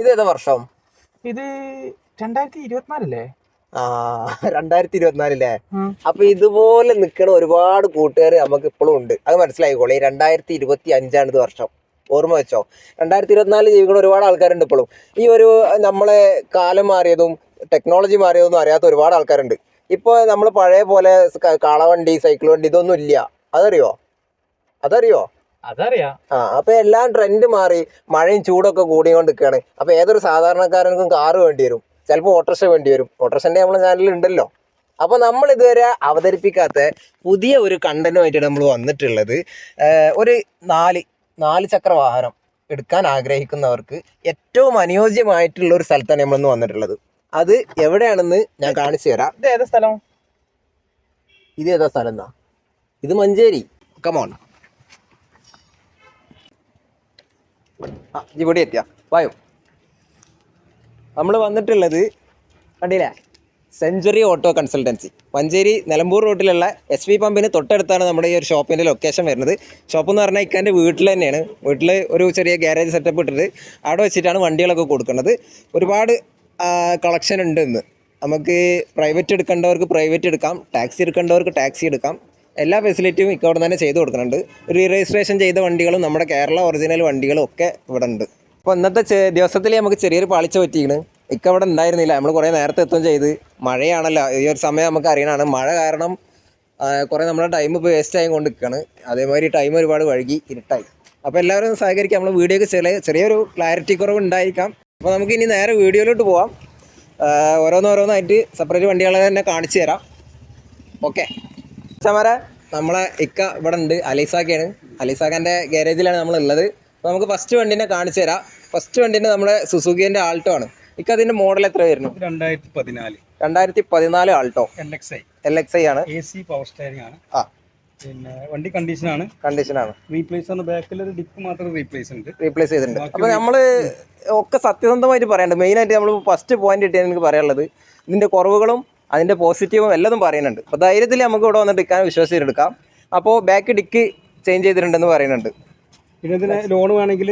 ഇത് ഏതാ വർഷം? ഇത് രണ്ടായിരത്തി ഇരുപത്തിനാലല്ലേ ആ രണ്ടായിരത്തി ഇരുപത്തിനാലില്ലേ. അപ്പൊ ഇതുപോലെ നിൽക്കണ ഒരുപാട് കൂട്ടുകാർ നമുക്ക് ഇപ്പോഴും ഉണ്ട്. അത് മനസ്സിലായിക്കോളെ. ഈ രണ്ടായിരത്തി ഇരുപത്തി അഞ്ചാണ് ഇത് വർഷം. ഓർമ്മ വെച്ചോ? രണ്ടായിരത്തി ഇരുപത്തിനാലിൽ ജീവിക്കുന്ന ഒരുപാട് ആൾക്കാരുണ്ട് ഇപ്പോഴും ഈ ഒരു നമ്മളെ കാലം മാറിയതും ടെക്നോളജി മാറിയതും അറിയാത്ത ഒരുപാട് ആൾക്കാരുണ്ട്. ഇപ്പോൾ നമ്മൾ പഴയ പോലെ കാളവണ്ടി സൈക്കിൾ വണ്ടി ഇതൊന്നും ഇല്ല. അതറിയോ? അതറിയോ? അതറിയാ. ആ അപ്പൊ എല്ലാം ട്രെൻഡ് മാറി. മഴയും ചൂടൊക്കെ കൂടിക്കൊണ്ട് നിൽക്കുകയാണ് അപ്പൊ ഏതൊരു സാധാരണക്കാരനും കാറ് വേണ്ടി വരും. ചിലപ്പോൾ ഓട്ടോറിക്ഷ വേണ്ടി വരും. ഓട്ടോറിക്ഷന്റെ നമ്മളെ ചാനലിൽ ഉണ്ടല്ലോ അപ്പൊ നമ്മൾ ഇതുവരെ അവതരിപ്പിക്കാത്ത പുതിയ ഒരു കണ്ടന്റുമായിട്ടാണ് നമ്മൾ വന്നിട്ടുള്ളത്. ഒരു നാല് നാല് ചക്ര വാഹനം എടുക്കാൻ ആഗ്രഹിക്കുന്നവർക്ക് ഏറ്റവും അനുയോജ്യമായിട്ടുള്ള ഒരു സ്ഥലത്താണ് നമ്മളിന്ന് വന്നിട്ടുള്ളത്. അത് എവിടെയാണെന്ന് ഞാൻ കാണിച്ചു തരാം. ഇത് ഏതാ സ്ഥലം? ഇത് ഏതാ സ്ഥലം എന്നാ? ഇത് മഞ്ചേരി. കമോൺ ഇവിടെ എത്തിയ. വായോ. നമ്മൾ വന്നിട്ടുള്ളത് കണ്ടില്ലേ? Century auto consultancy. Manjeri Nilambur റോഡിലുള്ള എസ് വി പമ്പിന് തൊട്ടടുത്താണ് നമ്മുടെ ഈ ഒരു ഷോപ്പിന്റെ ലൊക്കേഷൻ വരുന്നത്. ഷോപ്പ് എന്ന് പറഞ്ഞാൽ ഇക്കാന്റെ വീട്ടിൽ തന്നെയാണ്. വീട്ടിൽ ഒരു ചെറിയ ഗ്യാരേജ് സെറ്റപ്പ് ഇട്ടിട്ട് അവിടെ വെച്ചിട്ടാണ് വണ്ടികളൊക്കെ കൊടുക്കുന്നത്. ഒരുപാട് കളക്ഷൻ ഉണ്ട് ഇന്ന്. നമുക്ക് പ്രൈവറ്റ് എടുക്കേണ്ടവർക്ക് പ്രൈവറ്റ് എടുക്കാം. ടാക്സി എടുക്കേണ്ടവർക്ക് ടാക്സി എടുക്കാം. എല്ലാ ഫെസിലിറ്റിയും ഇക്ക അവിടെ തന്നെ ചെയ്തു കൊടുക്കുന്നുണ്ട്. റീ രജിസ്ട്രേഷൻ ചെയ്ത വണ്ടികളും നമ്മുടെ കേരള ഒറിജിനൽ വണ്ടികളും ഒക്കെ ഇവിടെ ഉണ്ട് അപ്പോൾ ഇന്നത്തെ ദിവസത്തിൽ നമുക്ക് ചെറിയൊരു പാളിച്ച പറ്റിയാണ്. ഇക്ക അവിടെ ഉണ്ടായിരുന്നില്ല നമ്മൾ കുറേ നേരത്തെ എത്തുകയും ചെയ്ത്. മഴയാണല്ലോ. ഈ ഒരു സമയം നമുക്ക് അറിയണമാണ് മഴ കാരണം കുറേ നമ്മുടെ ടൈം ഇപ്പോൾ വേസ്റ്റ് ആയി കൊണ്ട് നിൽക്കുകയാണ് അതേമാതിരി ടൈം ഒരുപാട് വഴുകി ഇരുട്ടായി. അപ്പോൾ എല്ലാവരും സഹകരിക്കാം. നമ്മൾ വീഡിയോയ്ക്ക് ചെറിയ ചെറിയൊരു ക്ലാരിറ്റി കുറവ് ഉണ്ടായിരിക്കാം അപ്പോൾ നമുക്ക് ഇനി നേരെ വീഡിയോയിലോട്ട് പോവാം. ഓരോന്നോരോന്നായിട്ട് സെപ്പറേറ്റ് വണ്ടികളെ തന്നെ കാണിച്ചു തരാം. ഓക്കെ ചമര നമ്മളെ ഇക്ക ഇവിടെ ഉണ്ട് അലീസാക്കയാണ്. അലൈസാക്കാന്റെ ഗാരേജിലാണ് നമ്മൾ ഉള്ളത് അപ്പോൾ നമുക്ക് ഫസ്റ്റ് വണ്ടിനെ കാണിച്ചു തരാം. ഫസ്റ്റ് വണ്ടിന്റെ നമ്മുടെ സുസുക്കിന്റെ ആൾട്ടോ ആണ്. ഇക്ക അതിന്റെ മോഡൽ എത്ര വരുന്നു? രണ്ടായിരത്തി പതിനാല് രണ്ടായിരത്തി പതിനാല് Alto. L X I. L X I ആണ്. എ സി പവർ സ്റ്റിയറിംഗ് ആണ്. ആ. പിന്നെ വണ്ടി കണ്ടീഷനാണ് കണ്ടീഷനാണ് റീപ്ലേസ് ആണ്. ബാക്കിൽ ഒരു ഡിപ്പ് മാത്രം റീപ്ലേസ് ഉണ്ട്. റീപ്ലേസ് ചെയ്തിട്ടുണ്ട്. അപ്പോൾ നമ്മൾ ഒക്കെ സത്യസന്ധമായിട്ട് പറയണ്ട് മെയിനായിട്ട് നമ്മൾ ഫസ്റ്റ് പോയിന്റ് കിട്ടിയാൽ എനിക്ക് പറയാനുള്ളത്. ഇതിന്റെ കുറവുകളും അതിന്റെ പോസിറ്റീവും എല്ലാതും പറയുന്നുണ്ട്. അപ്പോൾ ധൈര്യത്തിൽ നമുക്ക് ഇവിടെ വന്ന് ഡിക്കാൻ വിശ്വസിച്ചെടുക്കാം. അപ്പോൾ ബാക്ക് ഡിക്ക് ചേഞ്ച് ചെയ്തിട്ടുണ്ടെന്ന് പറയുന്നുണ്ട്. പിന്നെ ഇതിന് ലോൺ വേണമെങ്കിൽ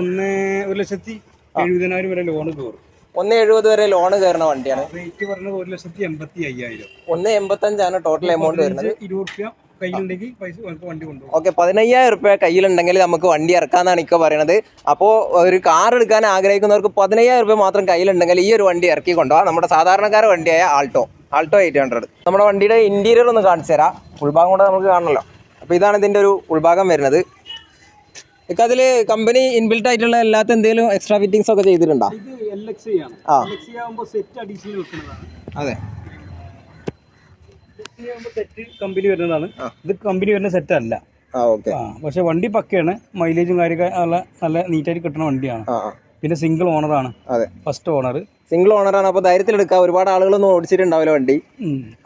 ഒന്ന് ഒരു ലക്ഷത്തി എഴുപതിനായിരം വരെ ലോൺ കയറും. ഒന്ന് എഴുപത് വരെ ലോൺ കയറുന്ന വണ്ടിയാണ്. റേറ്റ് പറഞ്ഞത് ഒരു ലക്ഷത്തി എൺപത്തി അയ്യായിരം. ഒന്ന് എൺപത്തഞ്ചാണ് ടോട്ടൽ എമൗണ്ട് വരുന്നത്. ഇരുപത് കയ്യിലുണ്ടെങ്കിൽ പൈസ വണ്ടി കൊണ്ടുപോകും. ഓക്കെ പതിനയ്യായിരം റുപ്യ കയ്യിലുണ്ടെങ്കിൽ നമുക്ക് വണ്ടി ഇറക്കാന്നാണ് ഇക്ക പറയണത്. അപ്പോൾ ഒരു കാർ എടുക്കാൻ ആഗ്രഹിക്കുന്നവർക്ക് പതിനയ്യായിരം റുപ്യ മാത്രം കയ്യിലുണ്ടെങ്കിൽ ഈ ഒരു വണ്ടി ഇറക്കി കൊണ്ടുപോകാം നമ്മുടെ സാധാരണക്കാര വണ്ടിയായ ആൾട്ടോ ആൾട്ടോ എയ്റ്റ് ഹൺഡ്രഡ് നമ്മുടെ വണ്ടിയുടെ ഇന്റീരിയർ ഒന്ന് കാണിച്ചു തരാം. ഉൾഭാഗം കൂടെ നമുക്ക് കാണണമല്ലോ അപ്പോൾ ഇതാണ് ഇതിന്റെ ഒരു ഉൾഭാഗം വരുന്നത്. ഇക്ക അതിൽ കമ്പനി ഇൻബിൽട്ട് ആയിട്ടുള്ള എല്ലാത്ത എന്തെങ്കിലും എക്സ്ട്രാ ഫിറ്റിങ്സ് ഒക്കെ ചെയ്തിട്ടുണ്ടോ? ആ. അതെ. സെറ്റ് കമ്പനി വരുന്നതാണ്. ഇത് കമ്പനി വരുന്ന സെറ്റ് അല്ല. പക്ഷെ വണ്ടി പക്കയാണ്. മൈലേജും കാര്യമൊക്കെ നല്ല നല്ല നീറ്റായിട്ട് കിട്ടുന്ന വണ്ടിയാണ്. പിന്നെ സിംഗിൾ ഓണറാണ് അതെ. ഫസ്റ്റ് ഓണർ സിംഗിൾ ഓണറാണ് അപ്പോൾ ധൈര്യത്തിൽ എടുക്കാം. ഒരുപാട് ആളുകളൊന്നും ഓടിച്ചിട്ടുണ്ടാവില്ല വണ്ടി.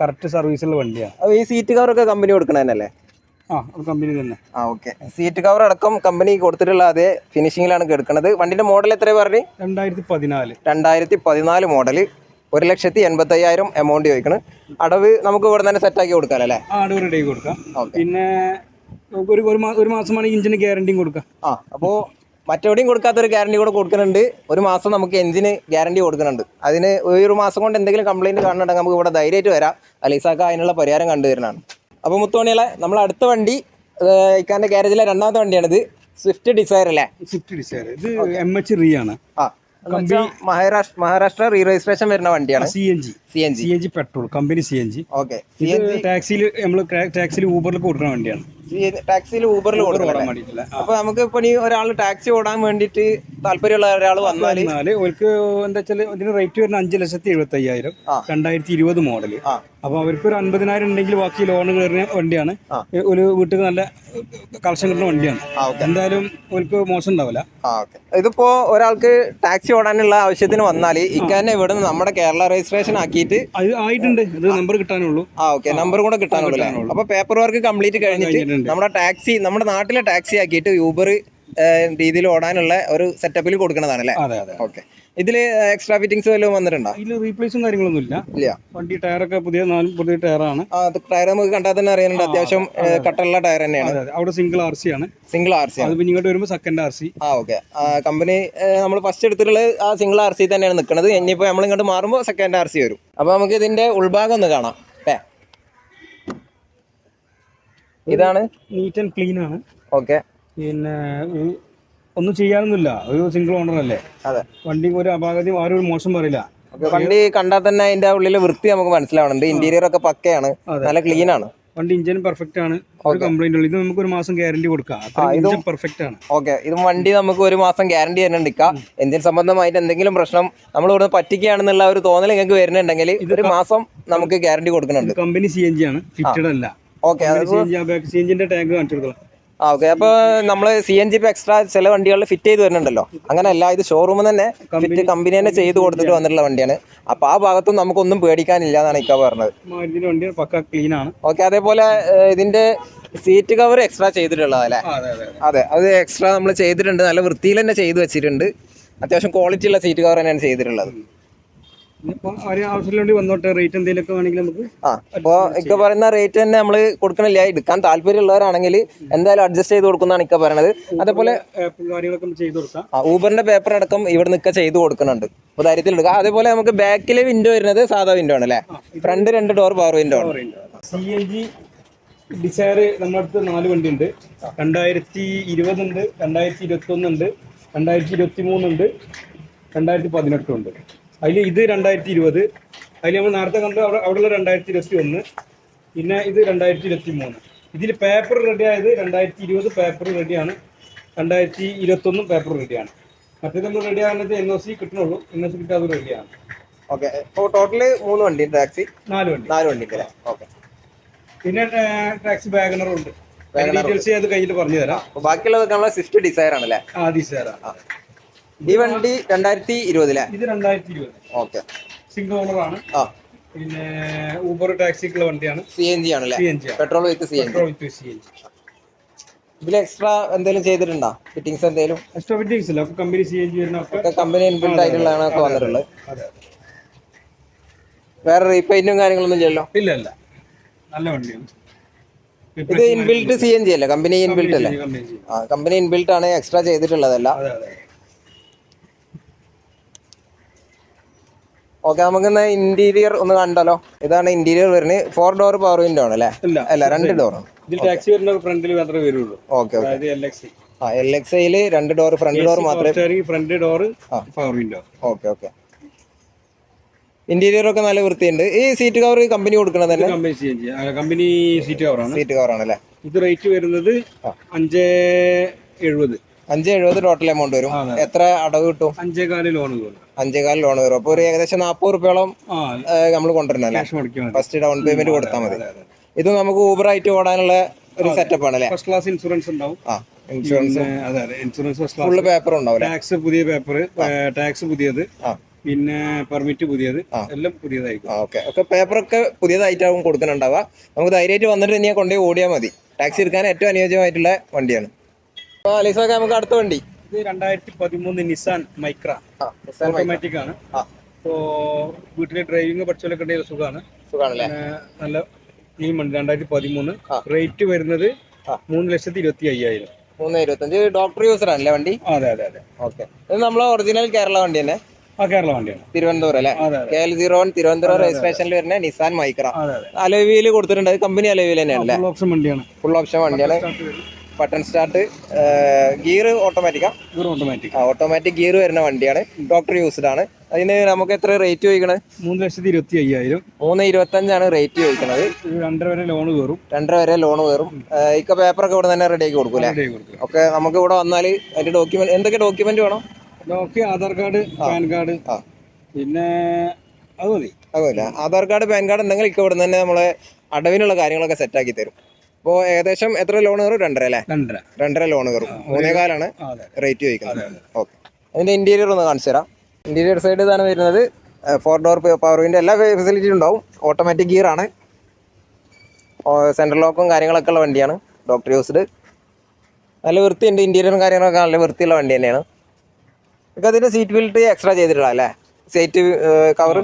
കറക്റ്റ് സർവീസുള്ള വണ്ടിയാണ് ഈ സീറ്റ് കവറൊക്കെ കമ്പനി കൊടുക്കണതല്ലേ ആ കമ്പനി തന്നെ. ആ ഓക്കെ സീറ്റ് കവർ അടക്കം കമ്പനി കൊടുത്തിട്ടുള്ള അതേ ഫിനിഷിങ്ങിലാണ് എടുക്കുന്നത് വണ്ടിന്റെ മോഡൽ എത്ര പറഞ്ഞു? രണ്ടായിരത്തി പതിനാല്. രണ്ടായിരത്തി പതിനാല് മോഡൽ ഒരു ലക്ഷത്തി എൺപത്തയ്യായിരം എമൗണ്ട് ചോദിക്കണം. അടവ് നമുക്ക് ഇവിടെ തന്നെ സെറ്റാക്കി കൊടുക്കാം അല്ലേ? ആ അടവ് റെഡി കൊടുക്കാം. പിന്നെ ഒരു ഒരു മാ- ഒരു മാസമാണെങ്കിൽ ഇഞ്ചിന് ഗ്യാരണ്ടി കൊടുക്കാം. ആ അപ്പോൾ മറ്റെവിടെയും കൊടുക്കാത്തൊരു ഗ്യാരണ്ടി കൂടെ കൊടുക്കുന്നുണ്ട്. ഒരു മാസം നമുക്ക് എഞ്ചിന് ഗ്യാരണ്ടി കൊടുക്കുന്നുണ്ട്. അതിന് ഒരു മാസം കൊണ്ട് എന്തെങ്കിലും കംപ്ലൈന്റ് കാണുന്നുണ്ടെങ്കിൽ നമുക്ക് ഇവിടെ ധൈര്യമായിട്ട് വരാം. അലീസാക്ക അതിനുള്ള പരിഹാരം കണ്ടുവരുന്നതാണ് അപ്പോൾ മുത്തോണികളെ നമ്മൾ അടുത്ത വണ്ടി ഇക്കാന്റെ ഗ്യാരേജിലെ രണ്ടാമത്തെ വണ്ടിയാണിത്. സ്വിഫ്റ്റ് ഡിസയർ അല്ലേ? സ്വിഫ്റ്റ് ഡിസയർ ഇത് എം എച്ച് റീ ആണ്. ആ. മഹാരാഷ്ട്ര മഹാരാഷ്ട്ര റീ രജിസ്ട്രേഷൻ വരുന്ന വണ്ടിയാണ്. C N G C N G C N G petrol company C N G okay ടാക്സിയിൽ നമ്മൾ ടാക്സിയിൽ ഊബറിൽ കൊടുക്കുന്ന വണ്ടിയാണ്. ടാക്സിയിൽ ഊബറിൽ ഓടാൻ വേണ്ടിയിട്ടില്ല അപ്പൊ നമുക്ക് ഇപ്പൊ ഇനി ഒരാൾ ടാക്സി ഓടാൻ വേണ്ടിട്ട് താല്പര്യമുള്ള ഒരാൾ വന്നാൽ അവർക്ക് എന്താ വെച്ചാൽ ഇതിന് റേറ്റ് വരുന്ന അഞ്ച് ലക്ഷത്തി എഴുപത്തി അയ്യായിരം രണ്ടായിരത്തി ഇരുപത് മോഡൽ. അപ്പൊ അവർക്ക് ഒരു അൻപതിനായിരം ഉണ്ടെങ്കിൽ ബാക്കി ലോൺ കയറുന്ന വണ്ടിയാണ്. ഒരു വീട്ടിൽ നല്ല കളക്ഷൻ കിട്ടുന്ന വണ്ടിയാണ്. എന്തായാലും അവർക്ക് മോശം ഉണ്ടാവില്ല. ഇതിപ്പോ ഒരാൾക്ക് ടാക്സി ഓടാനുള്ള ആവശ്യത്തിന് വന്നാൽ ഇക്കാന്നെ ഇവിടെ നിന്ന് നമ്മുടെ കേരള രജിസ്ട്രേഷൻ ആക്കിയിട്ട് അത് ആയിട്ടുണ്ട്. ഇത് നമ്പർ കിട്ടാനുള്ളൂ ആ ഓക്കെ. നമ്പർ കൂടെ? കിട്ടാനുള്ളൂ. അപ്പൊ പേപ്പർ വർക്ക് കംപ്ലീറ്റ് കഴിഞ്ഞിട്ട് കഴിഞ്ഞിട്ടുണ്ട്. നമ്മുടെ ടാക്സി നമ്മുടെ നാട്ടിലെ ടാക്സി ആക്കിയിട്ട് യൂബർ രീതിയിൽ ഓടാനുള്ള ഒരു സെറ്റപ്പിൽ കൊടുക്കുന്നതാണ് അല്ലേ അതെ അതെ. ഓക്കെ. ഇതിൽ എക്സ്ട്രാ ഫിറ്റിംഗ്സ് വല്ലതും വന്നിട്ടുണ്ടോ? ഇതിൽ റീപ്ലേസും കാര്യങ്ങളൊന്നും ഇല്ല. ഇല്ല. വണ്ടി ടയറൊക്കെ പുതിയ നാലും പുതിയ ടയറാണ് ടയർ നമുക്ക് കണ്ടാൽ തന്നെ അറിയാനുണ്ട്. അത്യാവശ്യം കട്ടുള്ള ടയർ തന്നെയാണ്. അവിടെ സിംഗിൾ ആർ സി ആണ്. സിംഗിൾ ആർ സി അത് പിന്നെ ഇങ്ങോട്ട് വരുമ്പോൾ സെക്കൻഡ് ആർ സി ആ ഓക്കെ. കമ്പനി നമ്മൾ ഫസ്റ്റ് എടുത്തിട്ടുള്ളത് ആ സിംഗിൾ ആർ സി തന്നെയാണ് നിൽക്കുന്നത് ഇനിയിപ്പോൾ നമ്മൾ ഇങ്ങോട്ട് മാറുമ്പോൾ സെക്കൻഡ് ആർ സി വരും. അപ്പോൾ നമുക്ക് ഇതിന്റെ ഉൾഭാഗം ഒന്ന് കാണാം. ഇതാണ്? നീറ്റ് ആൻഡ് ക്ലീൻ ആണ്. ഓക്കെ പിന്നെ ഒന്നും ചെയ്യാനൊന്നുമില്ല. ഒരു സിംഗിൾ ഓണർ അല്ലേ? അതെ. വണ്ടി ഒരു അപാകതയും ആരും ഒരു മോശം പറയില്ല. വണ്ടി കണ്ടാൽ തന്നെ അതിന്റെ ഉള്ളിലെ വൃത്തി നമുക്ക് മനസ്സിലാവുന്നുണ്ട് ഇന്റീരിയർ ഒക്കെ പക്കയാണ്. നല്ല ക്ലീൻ ആണ്. വണ്ടി ഇഞ്ചിൻ പെർഫെക്റ്റ് ആണ്. ഒരു കംപ്ലൈന്റ് ഉള്ളു. ഇത് നമുക്ക് ഒരു മാസം ഗ്യാരണ്ടി കൊടുക്കാം. പെർഫെക്റ്റ് ആണ്. ഓക്കെ ഇത് വണ്ടി നമുക്ക് ഒരു മാസം ഗ്യാരണ്ടി തന്നെ എടുക്കാം എഞ്ചിൻ സംബന്ധമായിട്ട് എന്തെങ്കിലും പ്രശ്നം നമ്മൾ ഇവിടുന്ന് പറ്റിക്കുകയാണെന്നുള്ള ഒരു തോന്നൽ നിങ്ങൾക്ക് വരുന്നുണ്ടെങ്കിൽ ഒരു മാസം നമുക്ക് ഗ്യാരണ്ടി കൊടുക്കുന്നുണ്ട്. കമ്പനി സി എൻ ജി ആണ്. ഫിറ്റഡ് അല്ല. ഓക്കെ സി നമ്മൾ ടാങ്ക് കാണിച്ചു കൊടുക്കണം. ആ ഓക്കെ അപ്പോൾ നമ്മൾ സി എൻ ജി ഇപ്പോൾ എക്സ്ട്രാ ചില വണ്ടികളിൽ ഫിറ്റ് ചെയ്ത് വരുന്നുണ്ടല്ലോ. അങ്ങനെയല്ല ഇത് ഷോറൂമിൽ തന്നെ ഫിറ്റ് കമ്പനി തന്നെ ചെയ്ത് കൊടുത്തിട്ട് വന്നിട്ടുള്ള വണ്ടിയാണ്. അപ്പോൾ ആ ഭാഗത്തും നമുക്കൊന്നും പേടിക്കാനില്ല എന്നാണ് ഇക്ക പറഞ്ഞത്. ഓക്കെ അതേപോലെ ഇതിന്റെ സീറ്റ് കവർ എക്സ്ട്രാ ചെയ്തിട്ടുള്ളത് അല്ലേ? അതെ അതെ അതെ. അത് എക്സ്ട്രാ നമ്മൾ ചെയ്തിട്ടുണ്ട്. നല്ല വൃത്തിയിൽ തന്നെ ചെയ്ത് വെച്ചിട്ടുണ്ട്. അത്യാവശ്യം ക്വാളിറ്റി ഉള്ള സീറ്റ് കവർ തന്നെയാണ് ചെയ്തിട്ടുള്ളത്. ഇപ്പൊ ഇക്ക പറയുന്ന റേറ്റ് തന്നെ നമ്മൾ കൊടുക്കണില്ല. എടുക്കാൻ താല്പര്യമുള്ളവരാണെങ്കിൽ എന്തായാലും അഡ്ജസ്റ്റ് ചെയ്ത് കൊടുക്കുന്നതാണ് ഇക്ക പറയണത്. അതേപോലെ ഊബറിന്റെ പേപ്പർ അടക്കം ഇവിടെ നിൽക്കുക ചെയ്ത് കൊടുക്കുന്നുണ്ട്. അപ്പോൾ ധൈര്യത്തിൽ എടുക്കുക അതേപോലെ നമുക്ക് ബാക്കിലെ വിൻഡോ വരുന്നത് സാധാ വിൻഡോ ആണ് അല്ലേ ഫ്രണ്ട് രണ്ട് ഡോർ പവർ വിൻഡോ ആണ്. സി എൻ ജി ഡിസയർ നമ്മുടെ അടുത്ത് നാല് വണ്ടി ഉണ്ട് രണ്ടായിരത്തി ഇരുപതുണ്ട് രണ്ടായിരത്തി ഇരുപത്തി ഒന്നുണ്ട് രണ്ടായിരത്തി ഇരുപത്തി മൂന്നുണ്ട് രണ്ടായിരത്തി പതിനെട്ടുണ്ട് അതിൽ ഇത് രണ്ടായിരത്തി ഇരുപത് അതിൽ നമ്മൾ നേരത്തെ കണ്ടത് അവിടെ അവിടെയുള്ള രണ്ടായിരത്തി ഇരുപത്തി ഒന്ന് പിന്നെ ഇത് രണ്ടായിരത്തി ഇരുപത്തി മൂന്ന് ഇതിൽ പേപ്പർ റെഡി ആയത് രണ്ടായിരത്തി ഇരുപത് പേപ്പർ റെഡിയാണ് രണ്ടായിരത്തി ഇരുപത്തൊന്നും പേപ്പർ റെഡിയാണ് മറ്റേ നമ്മൾ റെഡി ആകുന്നത് എൻ ഒ സി കിട്ടണുള്ളൂ എൻ ഒ സി കിട്ടാതെ റെഡിയാണ് ഓക്കെ ഇപ്പോൾ ടോട്ടൽ മൂന്ന് വണ്ടി ടാക്സി നാല് വണ്ടി. നാല് വണ്ടി അല്ലേ ഓക്കെ പിന്നെ ടാക്സി വാഗണറും ഉണ്ട്. ഡീറ്റെയിൽസ് ഞാൻ കയ്യിൽ പറഞ്ഞു തരാം ബാക്കിയുള്ളതൊക്കെ നമ്മളെ സ്വിഫ്റ്റ് ഡിസയർ ആണല്ലേ? ആ ഡിസൈർ സാറാ ഈ വണ്ടി രണ്ടായിരത്തി ഇരുപതിലെ ഇത് രണ്ടായിരത്തി ഇരുപത് ഓക്കെ. സിംഗിൾ ഓണർ ആണ്. ആ. പിന്നെ ഊബർ ടാക്സിക്കുള്ള വണ്ടിയാണ്. സി എൻ ജി ആണല്ലേ C N G petrol with C N G petrol with C N G ഇതിൽ എക്സ്ട്രാ എന്തെങ്കിലും ചെയ്തിട്ടുണ്ടോ? ഫിറ്റിങ്സ് എന്തെങ്കിലും എക്സ്ട്രാ ഫിറ്റിംഗ്സ് ഇല്ല. അപ്പോൾ കമ്പനി സി എൻ ജി വരുന്ന കമ്പനി ഇൻബിൽഡ് ആയിട്ടുള്ളതാണ് ഒക്കെ വന്നിട്ടുള്ളത്. വേറെ റീപെയിന്റും കാര്യങ്ങളൊന്നും ചെയ്യല്ലോ ഇല്ല ഇല്ല. നല്ല വണ്ടിയാണ്. ഇത് ഇൻബിൽറ്റ് സി എൻ ജി അല്ലേ? കമ്പനി ഇൻബിൽറ്റ് അല്ലേ? കമ്പനി ഇൻബിൽഡ് ആ കമ്പനി ഇൻബിൽറ്റ് ആണ് എക്സ്ട്രാ ചെയ്തിട്ടുള്ളതല്ല അതെ അതെ ഓക്കെ നമുക്ക് ഇന്ന് ഇന്റീരിയർ ഒന്ന് കണ്ടല്ലോ ഇതാണ് ഇന്റീരിയർ വരുന്നത്. ഫോർ ഡോർ പവർ വിൻഡോ ആണ് അല്ലേ? അല്ല രണ്ട് ഡോർ ഇതിൽ ടാക്സി വരുന്ന ഫ്രണ്ടിൽ മാത്രമേ വരുള്ളൂ. ഓക്കെ ആ എൽ എക്സ് ഐയിൽ രണ്ട് ഡോർ ഫ്രണ്ട് ഡോർ മാത്രമേ front door power window okay okay interior ഒക്കെ നല്ല വൃത്തിയുണ്ട്. ഈ സീറ്റ് കവർ കമ്പനി കൊടുക്കണത് തന്നെ? കമ്പനി സീറ്റ് കവറാണ് സീറ്റ് കവർ ആണല്ലേ? ഇത് റേറ്റ് വരുന്നത് അഞ്ച് എഴുപത്. അഞ്ച് എഴുപത് ടോട്ടൽ എമൗണ്ട് വരും എത്ര അടവ് കിട്ടും? അഞ്ചേകാൽ ലോൺ അഞ്ചേകാൽ ലോൺ വരും. അപ്പോൾ ഒരു ഏകദേശം നാൽപ്പത് റുപ്യോളം നമ്മൾ കൊണ്ടുവരണം അല്ലേ ക്യാഷ് മുടക്കി മതി ഫസ്റ്റ് ഡൗൺ പേയ്മെന്റ് കൊടുത്താൽ മതി. ഇത് നമുക്ക് ഊബർ ആയിട്ട് ഓടാനുള്ള ഒരു സെറ്റപ്പ് ആണ് അല്ലേ ഫസ്റ്റ് ക്ലാസ് ഇൻഷുറൻസ് ഉണ്ടാവും. ആ ഇൻഷുറൻസ് അതെ insurance first class full paper ഉണ്ടാവും ടാക്സ് പുതിയ പേപ്പർ ടാക്സ് പുതിയത്. പിന്നെ പെർമിറ്റ് പുതിയത്. എല്ലാം പുതിയതായിരിക്കും. ഓക്കെ ഒക്കെ പേപ്പറൊക്കെ പുതിയതായിട്ടാവും കൊടുക്കുന്നുണ്ടാവുക. നമുക്ക് ധൈര്യമായിട്ട് വന്നിട്ട് ഇനി കൊണ്ടുപോയി ഓടിയാൽ മതി. ടാക്സി എടുക്കാൻ ഏറ്റവും അനുയോജ്യമായിട്ടുള്ള വണ്ടിയാണ്. നമുക്ക് അടുത്ത വണ്ടി. ഇത് രണ്ടായിരത്തി പതിമൂന്ന് നിസാൻ മൈക്ര. ഓട്ടോമാറ്റിക് ആണ്. അപ്പോ വീട്ടിലെ ഡ്രൈവിംഗ് പഠിച്ചവരൊക്കെ ഉണ്ടെങ്കിൽ സുഖമാണ് നല്ല ക്ലീൻ വണ്ടി രണ്ടായിരത്തി പതിമൂന്ന് റേറ്റ് വരുന്നത്. മൂന്ന് ലക്ഷത്തി ഇരുപത്തി അയ്യായിരം മൂന്ന് ഇരുപത്തഞ്ച്. ഡോക്ടർ യൂസർ ആണല്ലേ വണ്ടി? അതെ അതെ അതെ. ഓക്കെ. ഇത് നമ്മളെ ഒറിജിനൽ കേരള വണ്ടി തന്നെ? ആ കേരള വണ്ടിയാണ്. തിരുവനന്തപുരം അല്ലേ? K L zero one Thiruvananthapuram രജിസ്ട്രേഷനിൽ വരുന്ന നിസാൻ മൈക്ര. അലോവിയിൽ കൊടുത്തിട്ടുണ്ട്. കമ്പനി അലോവിയിൽ തന്നെയാണ് ഫുൾ ഓപ്ഷൻ വണ്ടിയാണ്. ബട്ടൺ സ്റ്റാർട്ട് ഗിയർ ഓട്ടോമാറ്റിക്കാ ഗിയർ ഓട്ടോമാറ്റിക് ഓട്ടോമാറ്റിക് ഗിയർ വരുന്ന വണ്ടിയാണ്. ഡോക്ടർ യൂസ്ഡ് ആണ് അതിന് നമുക്ക് എത്ര റേറ്റ് ചോദിക്കണത് മൂന്ന് ലക്ഷത്തി ഇരുപത്തി അയ്യായിരം മൂന്ന് ഇരുപത്തഞ്ചാണ് റേറ്റ് ചോദിക്കുന്നത് രണ്ടര വരെ ലോൺ കയറും രണ്ടര വരെ ലോൺ കയറും ഇക്ക പേപ്പറൊക്കെ ഇവിടെ തന്നെ റെഡി ആക്കി കൊടുക്കൂലേ ഓക്കെ നമുക്ക് ഇവിടെ വന്നാൽ അതിന്റെ ഡോക്യുമെന്റ് എന്തൊക്കെ ഡോക്യുമെന്റ് വേണം? ആധാർ കാർഡ് പാൻ കാർഡ് പിന്നെ അത് മതി. അതുമല്ല. ആധാർ കാർഡ് പാൻ കാർഡ് എന്തെങ്കിലും ഇക്ക ഇവിടെ തന്നെ നമ്മളെ അടവിനുള്ള കാര്യങ്ങളൊക്കെ സെറ്റാക്കി തരും. അപ്പോൾ ഏകദേശം എത്ര ലോൺ കയറും? രണ്ടര അല്ലേ? രണ്ടര. രണ്ടര ലോൺ കയറും. മൂന്നേകാലാണ് റേറ്റ് ചോദിക്കുന്നത്. ഓക്കെ. അതിന്റെ ഇന്റീരിയർ ഒന്ന് കാണിച്ചു തരാം. ഇന്റീരിയർ സൈഡ് ഇതാണ് വരുന്നത്. ഫോർ ഡോർ പവർ വിൻഡോ എല്ലാ ഫെസിലിറ്റിയും ഉണ്ടാവും. ഓട്ടോമാറ്റിക് ഗിയർ ആണ്. സെൻട്രൽ ലോക്കും കാര്യങ്ങളൊക്കെ ഉള്ള വണ്ടിയാണ്. Doctor used. നല്ല വൃത്തിയുണ്ട്. ഇന്റീരിയറും കാര്യങ്ങളൊക്കെ നല്ല വൃത്തിയുള്ള വണ്ടി തന്നെയാണ്. നമുക്ക് അതിന്റെ സീറ്റ് ബെൽറ്റ് എക്സ്ട്രാ ചെയ്തിട്ടുള്ള അല്ലേ? Seat cover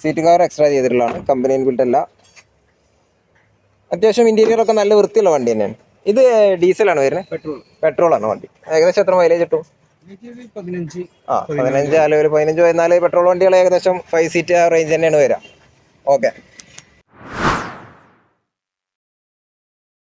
seat cover extra ചെയ്തിട്ടുള്ളതാണ്. കമ്പനി ബിൽറ്റ് അല്ല. അത്യാവശ്യം ഇന്റീരിയർ ഒക്കെ നല്ല വൃത്തിയുള്ള വണ്ടി തന്നെയാണ്. ഇത് ഡീസലാണ് വരുന്നത് പെട്രോൾ. പെട്രോൾ ആണ് വണ്ടി? ഏകദേശം എത്ര മൈലേജ് കിട്ടും? ആ പതിനഞ്ച് അല്ലെങ്കിൽ പതിനഞ്ച് പതിനാല് പെട്രോൾ വണ്ടികൾ ഏകദേശം ഫൈവ് സീറ്റ് ആ റേഞ്ച് തന്നെയാണ് വരിക. ഓക്കെ